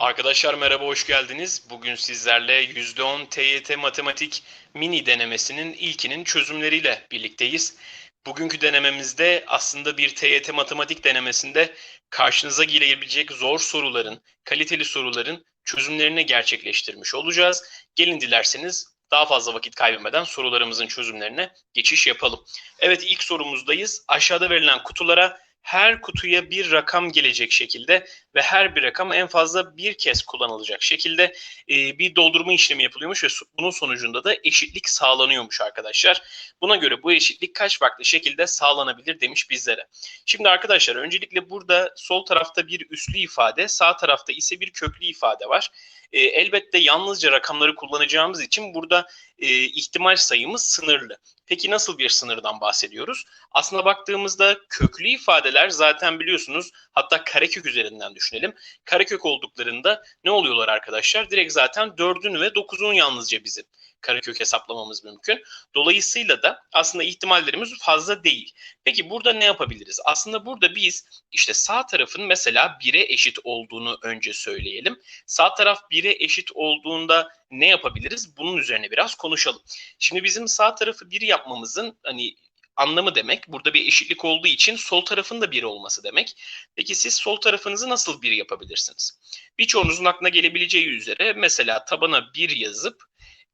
Arkadaşlar merhaba hoş geldiniz. Bugün sizlerle %10 TYT Matematik mini denemesinin ilkinin çözümleriyle birlikteyiz. Bugünkü denememizde aslında bir TYT Matematik denemesinde karşınıza gelebilecek zor soruların, kaliteli soruların çözümlerini gerçekleştirmiş olacağız. Gelin dilerseniz daha fazla vakit kaybetmeden sorularımızın çözümlerine geçiş yapalım. Evet ilk sorumuzdayız. Aşağıda verilen kutulara her kutuya bir rakam gelecek şekilde ve her bir rakam en fazla bir kez kullanılacak şekilde e, bir doldurma işlemi yapılıyormuş ve bunun sonucunda da eşitlik sağlanıyormuş arkadaşlar. Buna göre bu eşitlik kaç farklı şekilde sağlanabilir demiş bizlere. Şimdi arkadaşlar öncelikle burada sol tarafta bir üslü ifade, sağ tarafta ise bir köklü ifade var. E, elbette yalnızca rakamları kullanacağımız için burada e, ihtimal sayımız sınırlı. Peki nasıl bir sınırdan bahsediyoruz? Aslına baktığımızda köklü ifadeler zaten biliyorsunuz hatta karekök üzerinden düşünelim. Karekök olduklarında ne oluyorlar arkadaşlar? Direkt zaten 4'ün ve 9'un yalnızca bizim karekök hesaplamamız mümkün. Dolayısıyla da aslında ihtimallerimiz fazla değil. Peki burada ne yapabiliriz? Aslında burada biz işte sağ tarafın mesela 1'e eşit olduğunu önce söyleyelim. Sağ taraf 1'e eşit olduğunda ne yapabiliriz? Bunun üzerine biraz konuşalım. Şimdi bizim sağ tarafı 1 yapmamızın hani anlamı demek. Burada bir eşitlik olduğu için sol tarafın da 1 olması demek. Peki siz sol tarafınızı nasıl 1 yapabilirsiniz? Birçoğunuzun aklına gelebileceği üzere mesela tabana 1 yazıp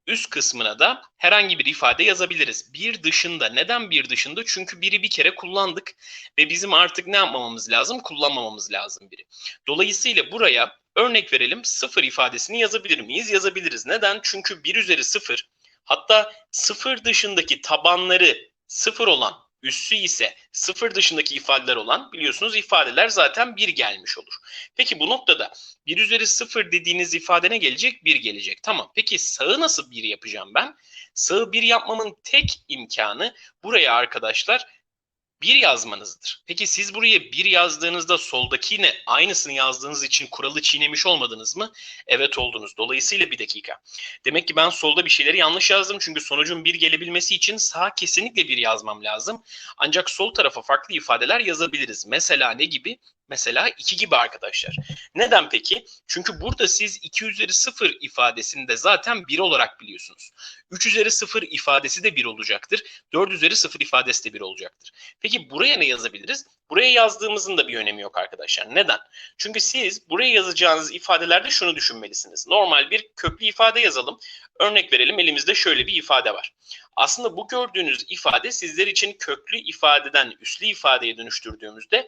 üst kısmına da herhangi bir ifade yazabiliriz. Bir dışında. Neden bir dışında? Çünkü biri bir kere kullandık ve bizim artık ne yapmamamız lazım? Kullanmamamız lazım biri. Dolayısıyla buraya örnek verelim sıfır ifadesini yazabilir miyiz? Yazabiliriz. Neden? Çünkü 1 üzeri 0 hatta sıfır dışındaki tabanları sıfır olan üssü ise sıfır dışındaki ifadeler olan biliyorsunuz ifadeler zaten bir gelmiş olur. Peki bu noktada 1 üzeri 0 dediğiniz ifade ne gelecek? 1 gelecek. Tamam. Peki sağı nasıl 1 yapacağım ben? Sağı 1 yapmamın tek imkanı buraya arkadaşlar 1 yazmanızdır. Peki siz buraya 1 yazdığınızda soldaki yine aynısını yazdığınız için kuralı çiğnemiş olmadınız mı? Evet oldunuz. Dolayısıyla bir dakika. Demek ki ben solda bir şeyleri yanlış yazdım. Çünkü sonucun 1 gelebilmesi için sağ kesinlikle 1 yazmam lazım. Ancak sol tarafa farklı ifadeler yazabiliriz. Mesela ne gibi? Mesela 2 gibi arkadaşlar. Neden peki? Çünkü burada siz 2 üzeri 0 ifadesini de zaten 1 olarak biliyorsunuz. 3 üzeri 0 ifadesi de 1 olacaktır. 4 üzeri 0 ifadesi de 1 olacaktır. Peki buraya ne yazabiliriz? Buraya yazdığımızın da bir önemi yok arkadaşlar. Neden? Çünkü siz buraya yazacağınız ifadelerde şunu düşünmelisiniz. Normal bir köklü ifade yazalım. Örnek verelim elimizde şöyle bir ifade var. Aslında bu gördüğünüz ifade sizler için köklü ifadeden üslü ifadeye dönüştürdüğümüzde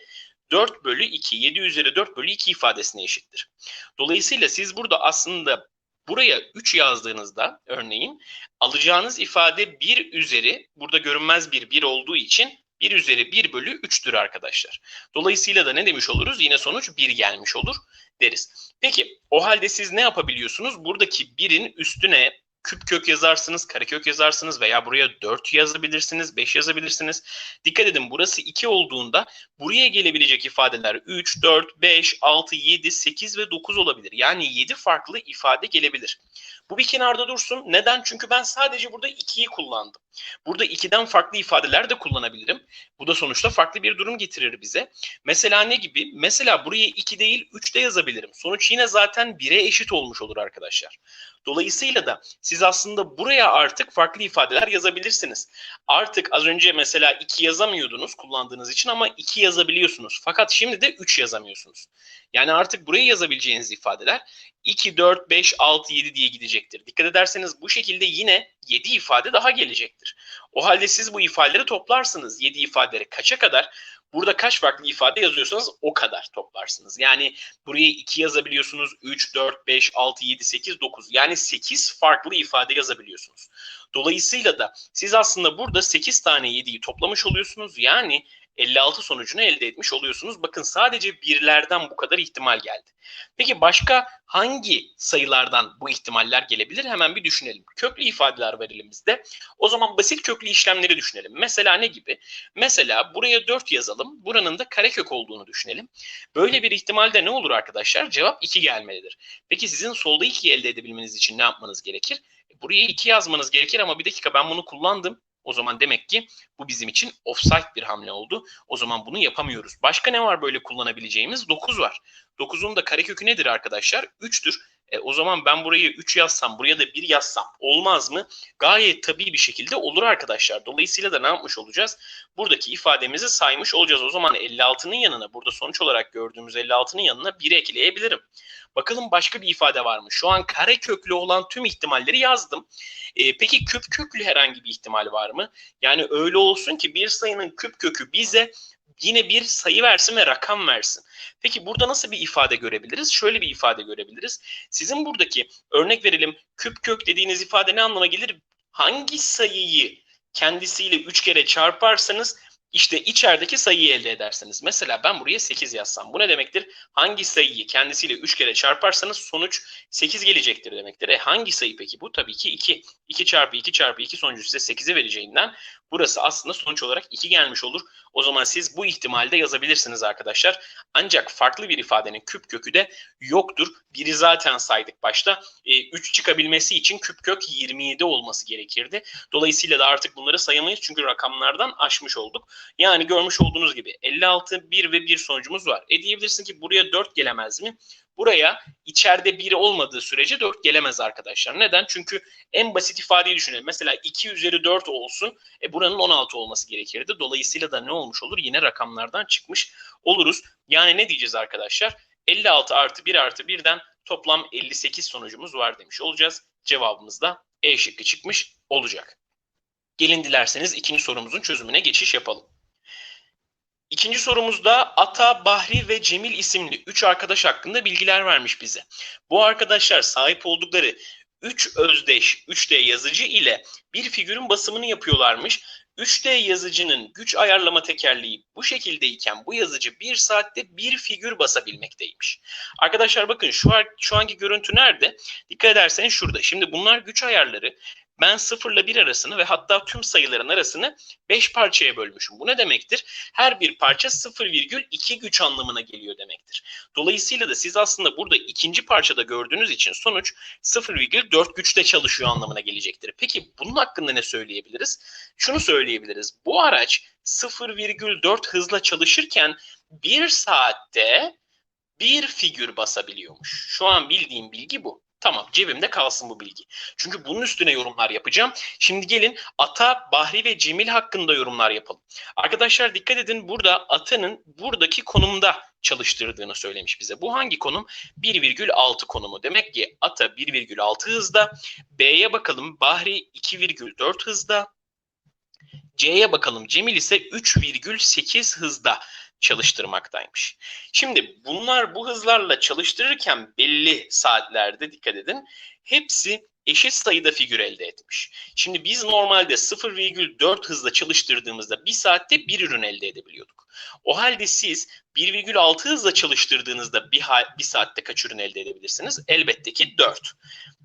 4 bölü 2, 7 üzeri 4 bölü 2 ifadesine eşittir. Dolayısıyla siz burada aslında buraya 3 yazdığınızda örneğin alacağınız ifade 1 üzeri, burada görünmez bir 1 olduğu için 1 üzeri 1 bölü 3'tür arkadaşlar. Dolayısıyla da ne demiş oluruz? Yine sonuç 1 gelmiş olur deriz. Peki o halde siz ne yapabiliyorsunuz? Buradaki 1'in üstüne küp kök yazarsınız, karekök yazarsınız veya buraya 4 yazabilirsiniz, 5 yazabilirsiniz. Dikkat edin burası 2 olduğunda buraya gelebilecek ifadeler 3, 4, 5, 6, 7, 8 ve 9 olabilir. Yani 7 farklı ifade gelebilir. Bu bir kenarda dursun. Neden? Çünkü ben sadece burada 2'yi kullandım. Burada 2'den farklı ifadeler de kullanabilirim. Bu da sonuçta farklı bir durum getirir bize. Mesela ne gibi? Mesela buraya 2 değil 3 de yazabilirim. Sonuç yine zaten 1'e eşit olmuş olur arkadaşlar. Dolayısıyla da siz aslında buraya artık farklı ifadeler yazabilirsiniz. Artık az önce mesela 2 yazamıyordunuz kullandığınız için ama 2 yazabiliyorsunuz. Fakat şimdi de 3 yazamıyorsunuz. Yani artık buraya yazabileceğiniz ifadeler 2, 4, 5, 6, 7 diye gidecektir. Dikkat ederseniz bu şekilde yine 7 ifade daha gelecektir. O halde siz bu ifadeleri toplarsınız. 7 ifadeleri kaça kadar? Burada kaç farklı ifade yazıyorsanız o kadar toplarsınız. Yani buraya 2 yazabiliyorsunuz. 3, 4, 5, 6, 7, 8, 9. Yani 8 farklı ifade yazabiliyorsunuz. Dolayısıyla da siz aslında burada 8 tane 7'yi toplamış oluyorsunuz. Yani 56 sonucunu elde etmiş oluyorsunuz. Bakın sadece birlerden bu kadar ihtimal geldi. Peki başka hangi sayılardan bu ihtimaller gelebilir? Hemen bir düşünelim. Köklü ifadeler var elimizde. O zaman basit köklü işlemleri düşünelim. Mesela ne gibi? Mesela buraya 4 yazalım. Buranın da karekök olduğunu düşünelim. Böyle bir ihtimalde ne olur arkadaşlar? Cevap 2 gelmelidir. Peki sizin solda 2'yi elde edebilmeniz için ne yapmanız gerekir? Buraya 2 yazmanız gerekir ama bir dakika ben bunu kullandım. O zaman demek ki bu bizim için offside bir hamle oldu. O zaman bunu yapamıyoruz. Başka ne var böyle kullanabileceğimiz? 9 var. 9'un da karekökü nedir arkadaşlar? 3'tür. E, o zaman ben burayı 3 yazsam, buraya da 1 yazsam olmaz mı? Gayet tabii bir şekilde olur arkadaşlar. Dolayısıyla da ne yapmış olacağız? Buradaki ifademizi saymış olacağız. O zaman 56'nın yanına, burada sonuç olarak gördüğümüz 56'nın yanına 1 ekleyebilirim. Bakalım başka bir ifade var mı? Şu an kare köklü olan tüm ihtimalleri yazdım. E, peki küp köklü herhangi bir ihtimal var mı? Yani öyle olsun ki bir sayının küp kökü bize yine bir sayı versin ve rakam versin. Peki burada nasıl bir ifade görebiliriz? Şöyle bir ifade görebiliriz. Sizin buradaki örnek verelim küp kök dediğiniz ifade ne anlama gelir? Hangi sayıyı kendisiyle 3 kere çarparsanız işte içerideki sayıyı elde edersiniz. Mesela ben buraya 8 yazsam. Bu ne demektir? Hangi sayıyı kendisiyle 3 kere çarparsanız sonuç 8 gelecektir demektir. E hangi sayı peki bu? Tabii ki 2. 2 çarpı 2 çarpı 2 sonucu size 8'e vereceğinden burası aslında sonuç olarak 2 gelmiş olur. O zaman siz bu ihtimalde yazabilirsiniz arkadaşlar. Ancak farklı bir ifadenin küp kökü de yoktur. Biri zaten saydık başta. E, 3 çıkabilmesi için küp kök 27 olması gerekirdi. Dolayısıyla da artık bunları sayamayız çünkü rakamlardan aşmış olduk. Yani görmüş olduğunuz gibi 56, 1 ve 1 sonucumuz var. E diyebilirsin ki buraya 4 gelemez mi? Buraya içeride 1 olmadığı sürece 4 gelemez arkadaşlar. Neden? Çünkü en basit ifadeyi düşünelim. Mesela 2 üzeri 4 olsun. E buranın 16 olması gerekirdi. Dolayısıyla da ne olmuş olur? Yine rakamlardan çıkmış oluruz. Yani ne diyeceğiz arkadaşlar? 56 artı 1 artı 1'den toplam 58 sonucumuz var demiş olacağız. Cevabımız da E şıkkı çıkmış olacak. Gelin dilerseniz ikinci sorumuzun çözümüne geçiş yapalım. İkinci sorumuzda Ata, Bahri ve Cemil isimli 3 arkadaş hakkında bilgiler vermiş bize. Bu arkadaşlar sahip oldukları 3 özdeş 3D yazıcı ile bir figürün basımını yapıyorlarmış. 3D yazıcının güç ayarlama tekerleği bu şekildeyken bu yazıcı 1 saatte bir figür basabilmekteymiş. Arkadaşlar bakın şu, şu anki görüntü nerede? Dikkat ederseniz şurada. Şimdi bunlar güç ayarları ben 0 ile 1 arasını ve hatta tüm sayıların arasını 5 parçaya bölmüşüm. Bu ne demektir? Her bir parça 0,2 güç anlamına geliyor demektir. Dolayısıyla da siz aslında burada ikinci parçada gördüğünüz için sonuç 0,4 güçte çalışıyor anlamına gelecektir. Peki bunun hakkında ne söyleyebiliriz? Şunu söyleyebiliriz. Bu araç 0,4 hızla çalışırken 1 saatte bir figür basabiliyormuş. Şu an bildiğim bilgi bu. Tamam cebimde kalsın bu bilgi. Çünkü bunun üstüne yorumlar yapacağım. Şimdi gelin Ata, Bahri ve Cemil hakkında yorumlar yapalım. Arkadaşlar dikkat edin burada Ata'nın buradaki konumda çalıştırdığını söylemiş bize. Bu hangi konum? 1,6 konumu. Demek ki Ata 1,6 hızda. B'ye bakalım Bahri 2,4 hızda. C'ye bakalım Cemil ise 3,8 hızda çalıştırmaktaymış. Şimdi bunlar bu hızlarla çalıştırırken belli saatlerde dikkat edin hepsi eşit sayıda figür elde etmiş. Şimdi biz normalde 0,4 hızla çalıştırdığımızda bir saatte bir ürün elde edebiliyorduk. O halde siz 1,6 hızla çalıştırdığınızda bir, bir saatte kaç ürün elde edebilirsiniz? Elbette ki 4.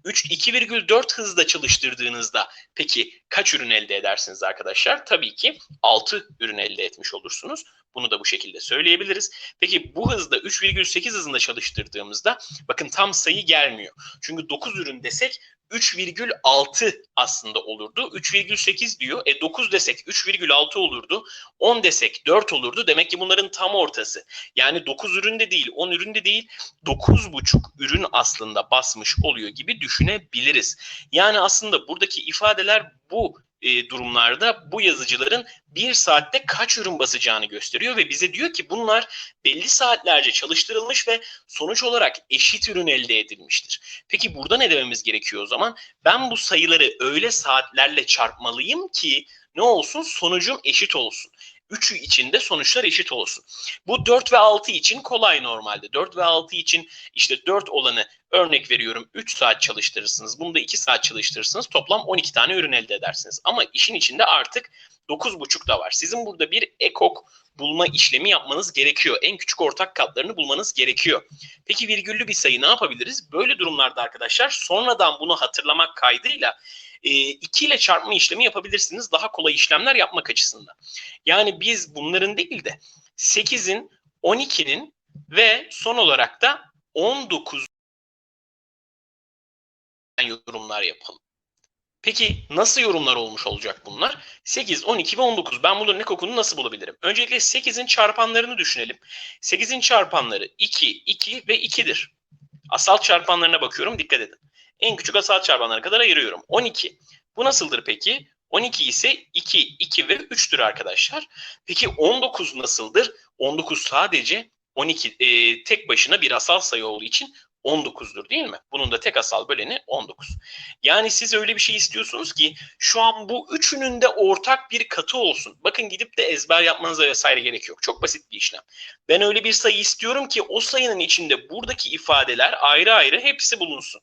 3 2,4 hızla çalıştırdığınızda peki kaç ürün elde edersiniz arkadaşlar? Tabii ki 6 ürün elde etmiş olursunuz. Bunu da bu şekilde söyleyebiliriz. Peki bu hızda 3,8 hızında çalıştırdığımızda bakın tam sayı gelmiyor. Çünkü 9 ürün desek 3,6 aslında olurdu. 3,8 diyor. E 9 desek 3,6 olurdu. 10 desek 4 olurdu. Demek ki bunların tam ortası. Yani 9 ürün de değil, 10 ürün de değil, 9,5 ürün aslında basmış oluyor gibi düşünebiliriz. Yani aslında buradaki ifadeler bu e, durumlarda bu yazıcıların bir saatte kaç ürün basacağını gösteriyor ve bize diyor ki bunlar belli saatlerce çalıştırılmış ve sonuç olarak eşit ürün elde edilmiştir. Peki burada ne dememiz gerekiyor o zaman? Ben bu sayıları öyle saatlerle çarpmalıyım ki ne olsun sonucum eşit olsun. Üçü için de sonuçlar eşit olsun. Bu 4 ve 6 için kolay normalde. 4 ve 6 için işte 4 olanı örnek veriyorum 3 saat çalıştırırsınız. Bunu da 2 saat çalıştırırsınız. Toplam 12 tane ürün elde edersiniz. Ama işin içinde artık 9,5 da var. Sizin burada bir ekok bulma işlemi yapmanız gerekiyor. En küçük ortak katlarını bulmanız gerekiyor. Peki virgüllü bir sayı ne yapabiliriz? Böyle durumlarda arkadaşlar sonradan bunu hatırlamak kaydıyla 2 ile çarpma işlemi yapabilirsiniz daha kolay işlemler yapmak açısından. Yani biz bunların değil de 8'in, 12'nin ve son olarak da 19 yorumlar yapalım. Peki nasıl yorumlar olmuş olacak bunlar? 8, 12 ve 19. Ben bunların ekokunu nasıl bulabilirim? Öncelikle 8'in çarpanlarını düşünelim. 8'in çarpanları 2, 2 ve 2'dir. Asal çarpanlarına bakıyorum dikkat edin. En küçük asal çarpanlara kadar ayırıyorum. 12. Bu nasıldır peki? 12 ise 2, 2 ve 3'tür arkadaşlar. Peki 19 nasıldır? 19 sadece 12 e, tek başına bir asal sayı olduğu için 19'dur değil mi? Bunun da tek asal böleni 19. Yani siz öyle bir şey istiyorsunuz ki şu an bu üçünün de ortak bir katı olsun. Bakın gidip de ezber yapmanıza vesaire gerek yok. Çok basit bir işlem. Ben öyle bir sayı istiyorum ki o sayının içinde buradaki ifadeler ayrı ayrı hepsi bulunsun.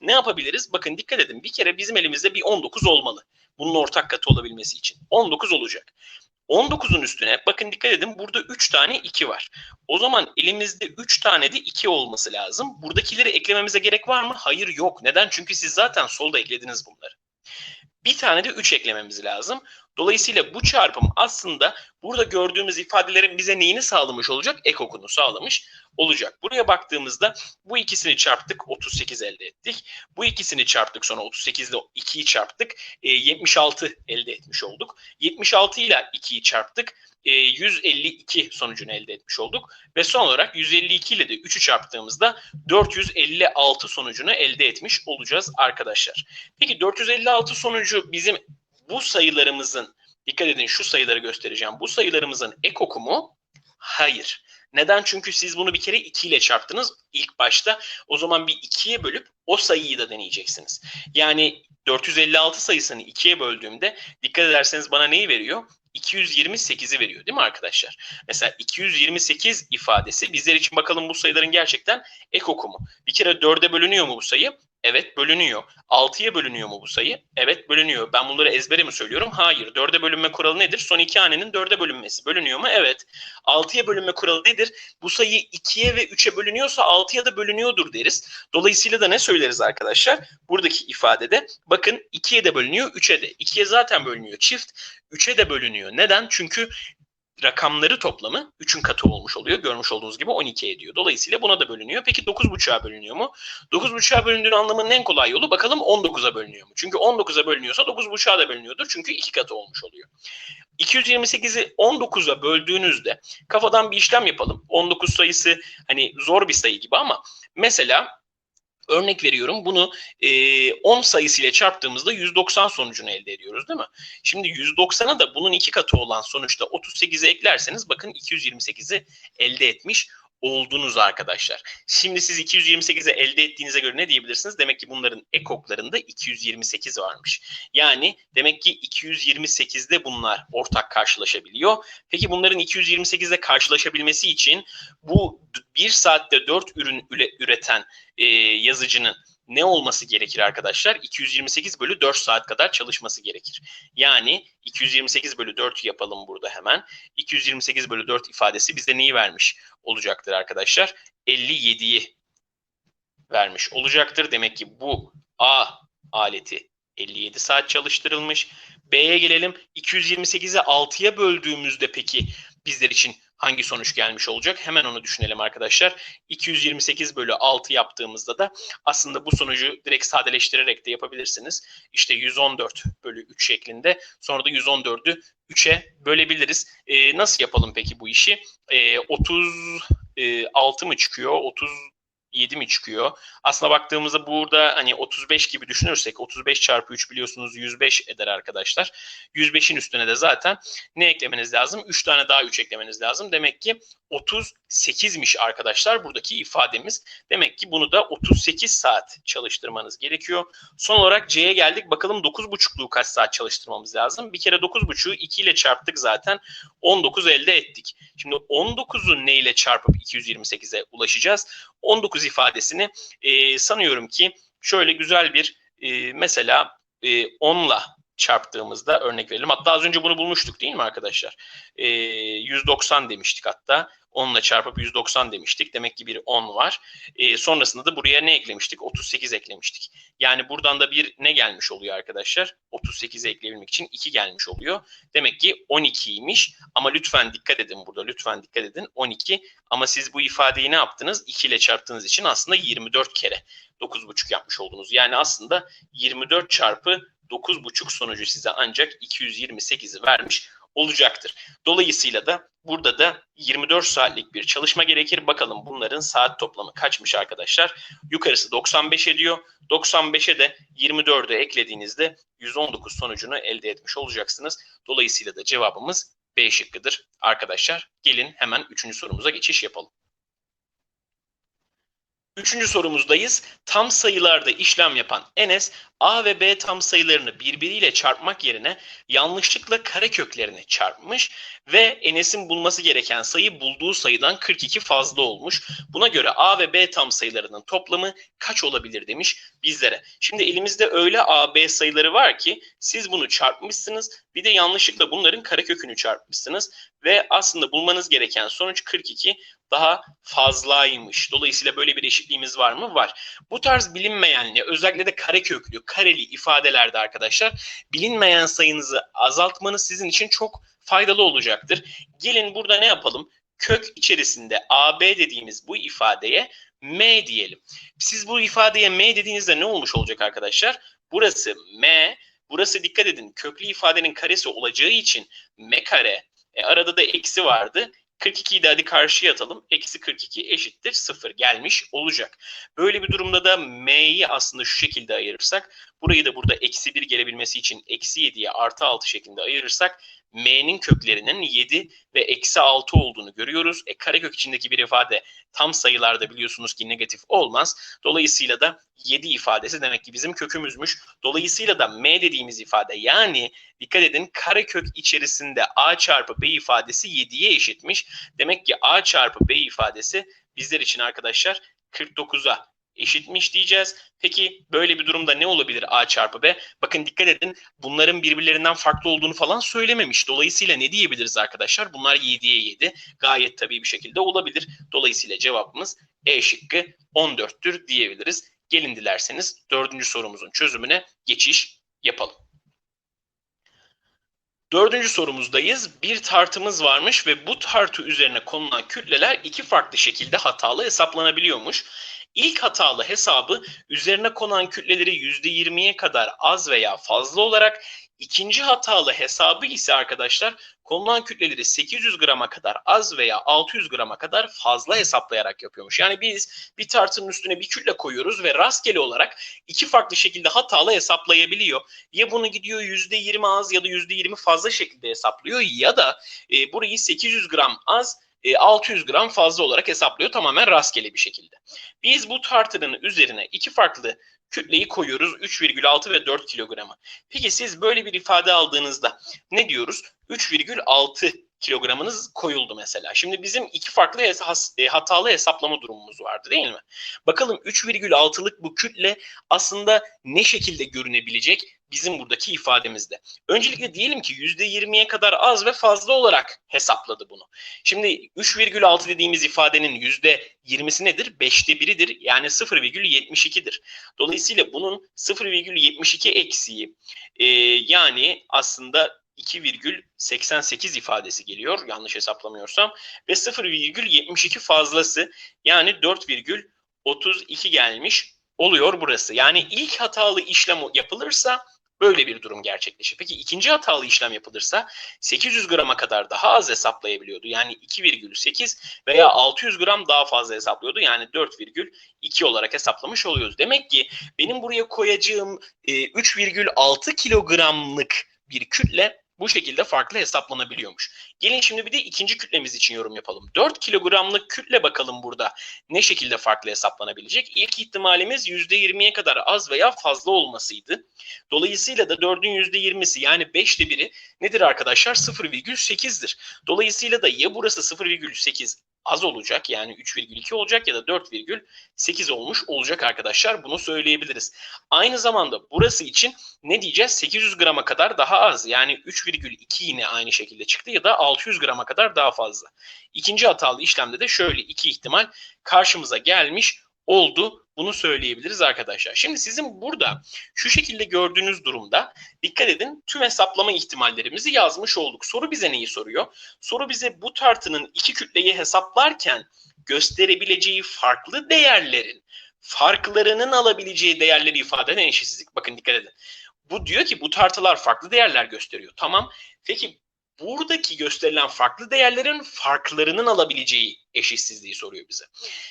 Ne yapabiliriz? Bakın dikkat edin. Bir kere bizim elimizde bir 19 olmalı. Bunun ortak katı olabilmesi için. 19 olacak. 19'un üstüne bakın dikkat edin burada 3 tane 2 var. O zaman elimizde 3 tane de 2 olması lazım. Buradakileri eklememize gerek var mı? Hayır yok. Neden? Çünkü siz zaten solda eklediniz bunları. Bir tane de 3 eklememiz lazım. Dolayısıyla bu çarpım aslında burada gördüğümüz ifadelerin bize neyini sağlamış olacak? Ekokunu sağlamış olacak. Buraya baktığımızda bu ikisini çarptık 38 elde ettik. Bu ikisini çarptık sonra 38 ile 2'yi çarptık. E, 76 elde etmiş olduk. 76 ile 2'yi çarptık. E, 152 sonucunu elde etmiş olduk. Ve son olarak 152 ile de 3'ü çarptığımızda 456 sonucunu elde etmiş olacağız arkadaşlar. Peki 456 sonucu bizim bu sayılarımızın dikkat edin şu sayıları göstereceğim. Bu sayılarımızın ekoku mu? Hayır. Neden? Çünkü siz bunu bir kere 2 ile çarptınız ilk başta. O zaman bir 2'ye bölüp o sayıyı da deneyeceksiniz. Yani 456 sayısını 2'ye böldüğümde dikkat ederseniz bana neyi veriyor? 228'i veriyor değil mi arkadaşlar? Mesela 228 ifadesi bizler için bakalım bu sayıların gerçekten ekoku mu? Bir kere 4'e bölünüyor mu bu sayı? Evet bölünüyor. 6'ya bölünüyor mu bu sayı? Evet bölünüyor. Ben bunları ezbere mi söylüyorum? Hayır. 4'e bölünme kuralı nedir? Son iki hanenin 4'e bölünmesi. Bölünüyor mu? Evet. 6'ya bölünme kuralı nedir? Bu sayı 2'ye ve 3'e bölünüyorsa 6'ya da bölünüyordur deriz. Dolayısıyla da ne söyleriz arkadaşlar? Buradaki ifadede bakın 2'ye de bölünüyor, 3'e de. 2'ye zaten bölünüyor çift, 3'e de bölünüyor. Neden? Çünkü rakamları toplamı 3'ün katı olmuş oluyor. Görmüş olduğunuz gibi 12 ediyor. Dolayısıyla buna da bölünüyor. Peki 9.5'a bölünüyor mu? 9.5'a bölündüğünü anlamanın en kolay yolu bakalım 19'a bölünüyor mu? Çünkü 19'a bölünüyorsa 9.5'a da bölünüyordur. Çünkü 2 katı olmuş oluyor. 228'i 19'a böldüğünüzde kafadan bir işlem yapalım. 19 sayısı hani zor bir sayı gibi ama mesela Örnek veriyorum bunu e, 10 sayısıyla çarptığımızda 190 sonucunu elde ediyoruz değil mi? Şimdi 190'a da bunun iki katı olan sonuçta 38'e eklerseniz bakın 228'i elde etmiş oldunuz arkadaşlar. Şimdi siz 228'e elde ettiğinize göre ne diyebilirsiniz? Demek ki bunların ekoklarında 228 varmış. Yani demek ki 228'de bunlar ortak karşılaşabiliyor. Peki bunların 228'de karşılaşabilmesi için bu 1 saatte 4 ürün üreten e, yazıcının ne olması gerekir arkadaşlar? 228 bölü 4 saat kadar çalışması gerekir. Yani 228 bölü 4 yapalım burada hemen. 228 bölü 4 ifadesi bize neyi vermiş olacaktır arkadaşlar? 57'yi vermiş olacaktır. Demek ki bu A aleti 57 saat çalıştırılmış. B'ye gelelim. 228'i 6'ya böldüğümüzde peki bizler için hangi sonuç gelmiş olacak? Hemen onu düşünelim arkadaşlar. 228 bölü 6 yaptığımızda da aslında bu sonucu direkt sadeleştirerek de yapabilirsiniz. İşte 114 bölü 3 şeklinde. Sonra da 114'ü 3'e bölebiliriz. Ee, nasıl yapalım peki bu işi? Ee, 36 mı çıkıyor? 30 7 mi çıkıyor? Aslına baktığımızda burada hani 35 gibi düşünürsek 35 çarpı 3 biliyorsunuz 105 eder arkadaşlar. 105'in üstüne de zaten ne eklemeniz lazım? 3 tane daha 3 eklemeniz lazım. Demek ki 38'miş arkadaşlar buradaki ifademiz. Demek ki bunu da 38 saat çalıştırmanız gerekiyor. Son olarak C'ye geldik. Bakalım 9.5'luğu kaç saat çalıştırmamız lazım? Bir kere 9.5'u 2 ile çarptık zaten. 19 elde ettik. Şimdi 19'u ne ile çarpıp 228'e ulaşacağız? 19 ifadesini e, sanıyorum ki şöyle güzel bir e, mesela e, 10'la çarptığımızda örnek verelim. Hatta az önce bunu bulmuştuk değil mi arkadaşlar? E, 190 demiştik hatta. 10 ile çarpıp 190 demiştik. Demek ki bir 10 var. E, sonrasında da buraya ne eklemiştik? 38 eklemiştik. Yani buradan da bir ne gelmiş oluyor arkadaşlar? 38'e ekleyebilmek için 2 gelmiş oluyor. Demek ki 12'ymiş. Ama lütfen dikkat edin burada. Lütfen dikkat edin. 12. Ama siz bu ifadeyi ne yaptınız? 2 ile çarptığınız için aslında 24 kere 9,5 yapmış oldunuz. Yani aslında 24 çarpı 9,5 sonucu size ancak 228'i vermiş olacaktır. Dolayısıyla da burada da 24 saatlik bir çalışma gerekir. Bakalım bunların saat toplamı kaçmış arkadaşlar. Yukarısı 95 ediyor. 95'e de 24'ü eklediğinizde 119 sonucunu elde etmiş olacaksınız. Dolayısıyla da cevabımız B şıkkıdır arkadaşlar. Gelin hemen 3. sorumuza geçiş yapalım. Üçüncü sorumuzdayız. Tam sayılarda işlem yapan Enes, A ve B tam sayılarını birbiriyle çarpmak yerine yanlışlıkla kareköklerini çarpmış ve Enes'in bulması gereken sayı bulduğu sayıdan 42 fazla olmuş. Buna göre A ve B tam sayılarının toplamı kaç olabilir demiş bizlere. Şimdi elimizde öyle A, B sayıları var ki siz bunu çarpmışsınız bir de yanlışlıkla bunların karekökünü çarpmışsınız ve aslında bulmanız gereken sonuç 42 daha fazlaymış. Dolayısıyla böyle bir eşitliğimiz var mı? Var. Bu tarz bilinmeyenli özellikle de kareköklü, kareli ifadelerde arkadaşlar bilinmeyen sayınızı azaltmanız sizin için çok faydalı olacaktır. Gelin burada ne yapalım? Kök içerisinde AB dediğimiz bu ifadeye M diyelim. Siz bu ifadeye M dediğinizde ne olmuş olacak arkadaşlar? Burası M, burası dikkat edin köklü ifadenin karesi olacağı için M kare, e, arada da eksi vardı. 42'yi de hadi karşıya atalım. Eksi 42 eşittir 0 gelmiş olacak. Böyle bir durumda da m'yi aslında şu şekilde ayırırsak, burayı da burada eksi 1 gelebilmesi için eksi 7'ye artı 6 şeklinde ayırırsak, m'nin köklerinin 7 ve eksi 6 olduğunu görüyoruz. E karekök içindeki bir ifade tam sayılarda biliyorsunuz ki negatif olmaz. Dolayısıyla da 7 ifadesi demek ki bizim kökümüzmüş. Dolayısıyla da m dediğimiz ifade yani dikkat edin karekök içerisinde a çarpı b ifadesi 7'ye eşitmiş. Demek ki a çarpı b ifadesi bizler için arkadaşlar 49'a eşitmiş diyeceğiz. Peki böyle bir durumda ne olabilir A çarpı B? Bakın dikkat edin bunların birbirlerinden farklı olduğunu falan söylememiş. Dolayısıyla ne diyebiliriz arkadaşlar? Bunlar 7'ye 7. Gayet tabii bir şekilde olabilir. Dolayısıyla cevabımız E şıkkı 14'tür diyebiliriz. Gelin dilerseniz dördüncü sorumuzun çözümüne geçiş yapalım. Dördüncü sorumuzdayız. Bir tartımız varmış ve bu tartı üzerine konulan kütleler iki farklı şekilde hatalı hesaplanabiliyormuş. İlk hatalı hesabı üzerine konan kütleleri %20'ye kadar az veya fazla olarak, ikinci hatalı hesabı ise arkadaşlar konulan kütleleri 800 grama kadar az veya 600 grama kadar fazla hesaplayarak yapıyormuş. Yani biz bir tartının üstüne bir kütle koyuyoruz ve rastgele olarak iki farklı şekilde hatalı hesaplayabiliyor. Ya bunu gidiyor %20 az ya da %20 fazla şekilde hesaplıyor ya da e, burayı 800 gram az 600 e, gram fazla olarak hesaplıyor tamamen rastgele bir şekilde. Biz bu tartının üzerine iki farklı kütleyi koyuyoruz 3,6 ve 4 kilogramı. Peki siz böyle bir ifade aldığınızda ne diyoruz? 3,6 kilogramınız koyuldu mesela. Şimdi bizim iki farklı e, hatalı hesaplama durumumuz vardı değil mi? Bakalım 3,6'lık bu kütle aslında ne şekilde görünebilecek bizim buradaki ifademizde. Öncelikle diyelim ki %20'ye kadar az ve fazla olarak hesapladı bunu. Şimdi 3,6 dediğimiz ifadenin %20'si nedir? 5'te 1'idir yani 0,72'dir. Dolayısıyla bunun 0,72 eksiği e, yani aslında 2,88 ifadesi geliyor yanlış hesaplamıyorsam ve 0,72 fazlası yani 4,32 gelmiş oluyor burası. Yani ilk hatalı işlem yapılırsa böyle bir durum gerçekleşir. Peki ikinci hatalı işlem yapılırsa 800 grama kadar daha az hesaplayabiliyordu. Yani 2,8 veya 600 gram daha fazla hesaplıyordu. Yani 4,2 olarak hesaplamış oluyoruz. Demek ki benim buraya koyacağım 3,6 kilogramlık bir kütle bu şekilde farklı hesaplanabiliyormuş. Gelin şimdi bir de ikinci kütlemiz için yorum yapalım. 4 kilogramlık kütle bakalım burada ne şekilde farklı hesaplanabilecek? İlk ihtimalimiz %20'ye kadar az veya fazla olmasıydı. Dolayısıyla da 4'ün %20'si yani 5'te 1'i nedir arkadaşlar? 0,8'dir. Dolayısıyla da ya burası 0,8 az olacak yani 3,2 olacak ya da 4,8 olmuş olacak arkadaşlar bunu söyleyebiliriz. Aynı zamanda burası için ne diyeceğiz? 800 grama kadar daha az yani 3,2 yine aynı şekilde çıktı ya da 600 grama kadar daha fazla. İkinci hatalı işlemde de şöyle iki ihtimal karşımıza gelmiş oldu. Bunu söyleyebiliriz arkadaşlar. Şimdi sizin burada şu şekilde gördüğünüz durumda dikkat edin tüm hesaplama ihtimallerimizi yazmış olduk. Soru bize neyi soruyor? Soru bize bu tartının iki kütleyi hesaplarken gösterebileceği farklı değerlerin farklarının alabileceği değerleri ifade eden eşitsizlik. Bakın dikkat edin. Bu diyor ki bu tartılar farklı değerler gösteriyor. Tamam. Peki buradaki gösterilen farklı değerlerin farklarının alabileceği eşitsizliği soruyor bize.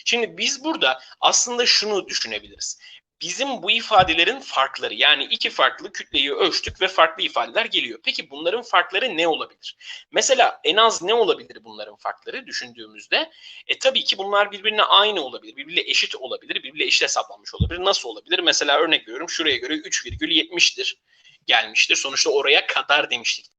Şimdi biz burada aslında şunu düşünebiliriz. Bizim bu ifadelerin farkları yani iki farklı kütleyi ölçtük ve farklı ifadeler geliyor. Peki bunların farkları ne olabilir? Mesela en az ne olabilir bunların farkları düşündüğümüzde? E tabii ki bunlar birbirine aynı olabilir, birbirine eşit olabilir, birbirine eşit hesaplanmış olabilir. Nasıl olabilir? Mesela örnek veriyorum şuraya göre 3,70'tir gelmiştir. Sonuçta oraya kadar demiştik.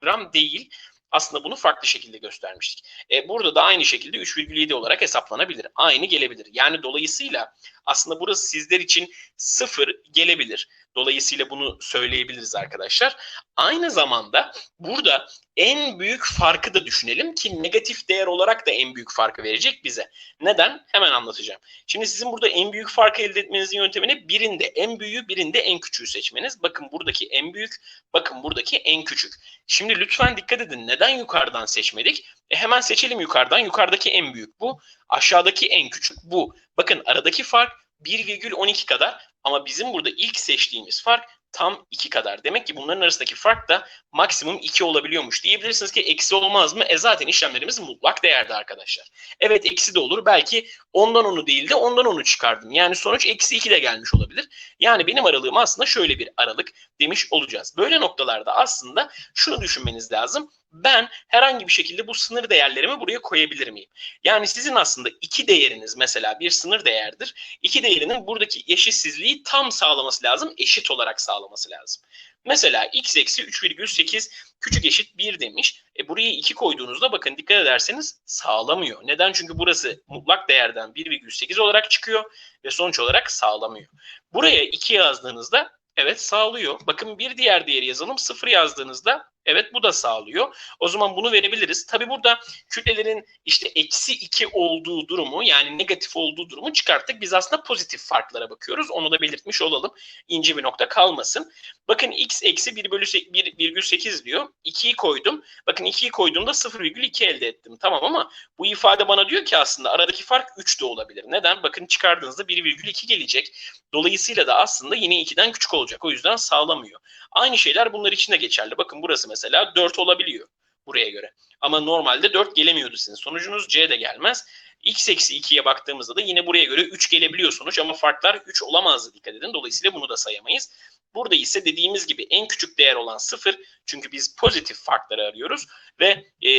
Gram değil. Aslında bunu farklı şekilde göstermiştik. E, burada da aynı şekilde 3,7 olarak hesaplanabilir. Aynı gelebilir. Yani dolayısıyla aslında burası sizler için sıfır gelebilir. Dolayısıyla bunu söyleyebiliriz arkadaşlar. Aynı zamanda burada en büyük farkı da düşünelim ki negatif değer olarak da en büyük farkı verecek bize. Neden? Hemen anlatacağım. Şimdi sizin burada en büyük farkı elde etmenizin yöntemini birinde en büyüğü birinde en küçüğü seçmeniz. Bakın buradaki en büyük, bakın buradaki en küçük. Şimdi lütfen dikkat edin. Neden yukarıdan seçmedik? E hemen seçelim yukarıdan. Yukarıdaki en büyük bu. Aşağıdaki en küçük bu. Bakın aradaki fark 1,12 kadar ama bizim burada ilk seçtiğimiz fark tam 2 kadar. Demek ki bunların arasındaki fark da maksimum 2 olabiliyormuş. Diyebilirsiniz ki eksi olmaz mı? E zaten işlemlerimiz mutlak değerde arkadaşlar. Evet eksi de olur. Belki ondan onu değil de ondan onu çıkardım. Yani sonuç eksi 2 de gelmiş olabilir. Yani benim aralığım aslında şöyle bir aralık demiş olacağız. Böyle noktalarda aslında şunu düşünmeniz lazım. Ben herhangi bir şekilde bu sınır değerlerimi buraya koyabilir miyim? Yani sizin aslında iki değeriniz mesela bir sınır değerdir. İki değerinin buradaki eşitsizliği tam sağlaması lazım. Eşit olarak sağlaması lazım. Mesela x eksi 3,8 küçük eşit 1 demiş. E buraya 2 koyduğunuzda bakın dikkat ederseniz sağlamıyor. Neden? Çünkü burası mutlak değerden 1,8 olarak çıkıyor ve sonuç olarak sağlamıyor. Buraya 2 yazdığınızda evet sağlıyor. Bakın bir diğer değeri yazalım. 0 yazdığınızda Evet bu da sağlıyor. O zaman bunu verebiliriz. Tabi burada kütlelerin işte eksi 2 olduğu durumu yani negatif olduğu durumu çıkarttık. Biz aslında pozitif farklara bakıyoruz. Onu da belirtmiş olalım. İnce bir nokta kalmasın. Bakın x eksi 1 bölü 1,8 diyor. 2'yi koydum. Bakın 2'yi koyduğumda 0,2 elde ettim. Tamam ama bu ifade bana diyor ki aslında aradaki fark 3 de olabilir. Neden? Bakın çıkardığınızda 1,2 gelecek. Dolayısıyla da aslında yine 2'den küçük olacak. O yüzden sağlamıyor. Aynı şeyler bunlar için de geçerli. Bakın burası mesela 4 olabiliyor buraya göre. Ama normalde 4 gelemiyordu sizin. Sonucunuz C de gelmez. X eksi 2'ye baktığımızda da yine buraya göre 3 gelebiliyor sonuç ama farklar 3 olamazdı dikkat edin. Dolayısıyla bunu da sayamayız. Burada ise dediğimiz gibi en küçük değer olan 0 çünkü biz pozitif farkları arıyoruz ve e,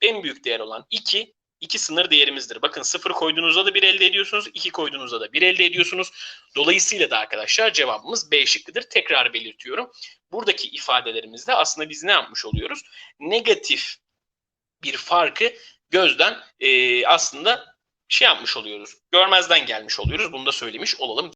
en büyük değer olan 2 iki sınır değerimizdir. Bakın 0 koyduğunuzda da 1 elde ediyorsunuz. 2 koyduğunuzda da 1 elde ediyorsunuz. Dolayısıyla da arkadaşlar cevabımız B şıkkıdır. Tekrar belirtiyorum. Buradaki ifadelerimizde aslında biz ne yapmış oluyoruz? Negatif bir farkı gözden e, aslında şey yapmış oluyoruz. Görmezden gelmiş oluyoruz. Bunu da söylemiş olalım.